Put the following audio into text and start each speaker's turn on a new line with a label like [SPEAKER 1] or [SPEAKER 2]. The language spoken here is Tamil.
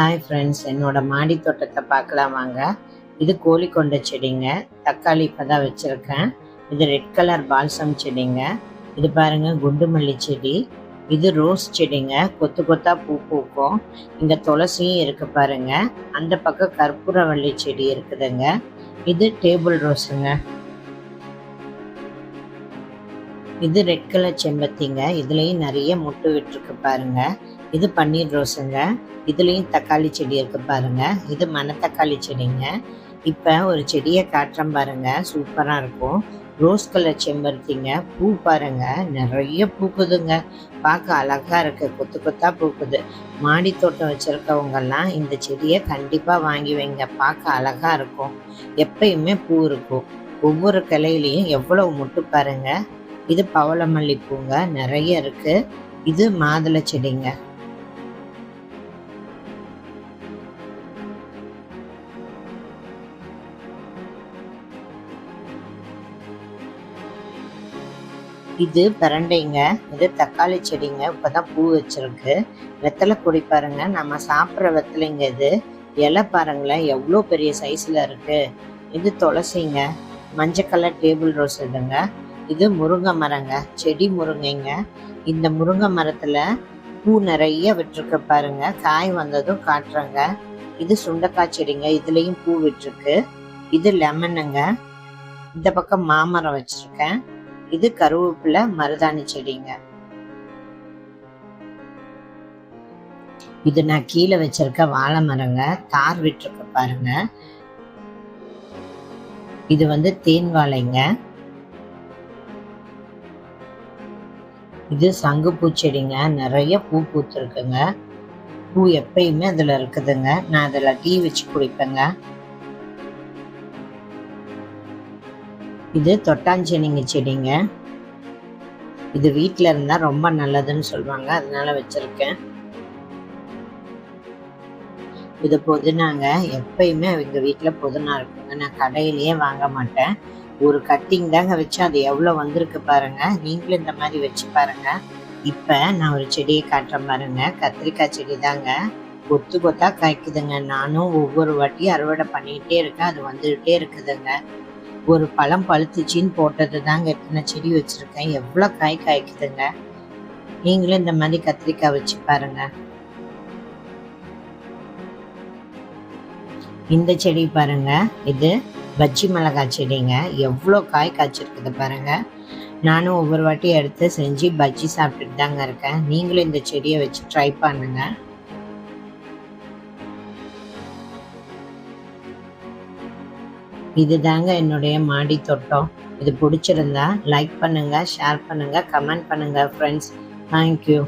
[SPEAKER 1] ஹாய் ஃப்ரெண்ட்ஸ் என்னோட மாடி தோட்டத்தை பார்க்கலாம் வாங்க. இது கோழிக்கொண்ட செடிங்க. தக்காளி இப்போ தான் வச்சுருக்கேன். இது ரெட் கலர் பால்சம் செடிங்க. இது பாருங்க குண்டு மல்லி செடி. இது ரோஸ் செடிங்க. கொத்து கொத்தா பூ பூக்கும். இங்கே துளசியும் இருக்கு பாருங்க. அந்த பக்கம் கற்பூரவள்ளி செடி இருக்குதுங்க. இது டேபிள் ரோஸுங்க இது ரெட் கலர் செம்பத்திங்க. இதுலேயும் நிறைய முட்டு விட்டுருக்கு பாருங்க. இது பன்னீர் ரோஸுங்க. இதுலேயும் தக்காளி செடி இருக்கு பாருங்க. இது மணத்தக்காளி செடிங்க. இப்போ ஒரு செடியை காட்டுறேன் பாருங்க. சூப்பராக இருக்கும். ரோஸ் கலர் செம்பருத்திங்க. பூ பாருங்க. நிறைய பூக்குதுங்க பார்க்க அழகாக இருக்கு. கொத்து கொத்தா பூக்குது மாடி தோட்டம் வச்சுருக்கவங்கெல்லாம் இந்த செடியை கண்டிப்பாக வாங்கி வைங்க. பார்க்க அழகாக இருக்கும். எப்பயுமே பூ இருக்கும். ஒவ்வொரு கிளையிலையும் எவ்வளவு முட்டு பாருங்கள் இது பவளமல்லி பூங்க நிறைய இருக்கு. இது மாதுளை செடிங்க. இது பிரண்டைங்க. இது தக்காளி செடிங்க. இப்பதான் பூ வச்சிருக்கு. வெத்தலை கொடி பாருங்க. நம்ம சாப்பிட்ற வெத்தலைங்க இது. இலை பாருங்களேன். எவ்வளோ பெரிய சைஸ்ல இருக்கு. இது துளசிங்க. மஞ்சள் கலர் டேபிள் ரோஸ் இதுங்க. இது முருங்கை மரங்க செடி முருங்கைங்க. இந்த முருங்கை மரத்துல பூ நிறைய விட்டுருக்கு பாருங்க. காய் வந்ததும் காட்டுறங்க. இது சுண்டக்காய் செடிங்க இதுலயும் பூ விட்டுருக்கு. இது லெமனுங்க. இந்த பக்கம் மாமரம் வச்சிருக்கேன். இது கருவேப்பிலை மருதாணி செடிங்க. இது நான் கீழே வச்சிருக்க வாழை மரங்க தார் விட்டுருக்கு பாருங்க. இது வந்து தேன் வாழைங்க. இது சங்கு பூச்செடிங்க நிறைய பூ பூத்துருக்குங்க. பூ எப்பயுமே அதில் இருக்குதுங்க. நான் அதில் டீ வச்சு குடிப்பேங்க. இது தொட்டாஞ்செடிங்க செடிங்க. இது வீட்டில் இருந்தால் ரொம்ப நல்லதுன்னு சொல்லுவாங்க. அதனால வச்சிருக்கேன். இது புதினாங்க. எப்பயுமே எங்கள் வீட்டில் புதினா இருக்குங்க. நான் கடையிலேயே வாங்க மாட்டேன். ஒரு கட்டிங் தாங்க வச்சு அது எவ்வளோ வந்திருக்கு பாருங்க. நீங்களும் இந்த மாதிரி வச்சு பாருங்க. இப்போ நான் ஒரு செடியை காட்டுறேன் பாருங்க. கத்திரிக்காய் செடி தாங்க. கொத்து கொத்தா காய்க்குதுங்க. நானும் ஒவ்வொரு வாட்டியும் அறுவடை பண்ணிக்கிட்டே இருக்கேன். அது வந்துகிட்டே இருக்குதுங்க. ஒரு பழம் பழுத்துச்சின்னு போட்டது தாங்க இத்தனை செடி வச்சுருக்கேன். எவ்வளோ காய் காய்க்குதுங்க. நீங்களும் இந்த மாதிரி கத்திரிக்காய் வச்சு பாருங்க. இந்த செடி பாருங்க. இது பஜ்ஜி மிளகாய் செடிங்க. எவ்வளோ காய் காய்ச்சிருக்குது பாருங்கள் நானும் ஒவ்வொரு வாட்டியும் எடுத்து செஞ்சு பஜ்ஜி சாப்பிட்டுட்டு தாங்க இருக்கேன். நீங்களும் இந்த செடியை வச்சு ட்ரை பண்ணுங்க. இதுதாங்க என்னுடைய மாடி தோட்டம். இது பிடிச்சிருந்தா லைக் பண்ணுங்க ஷேர் பண்ணுங்க கமெண்ட் பண்ணுங்க ஃப்ரெண்ட்ஸ் தேங்க்யூ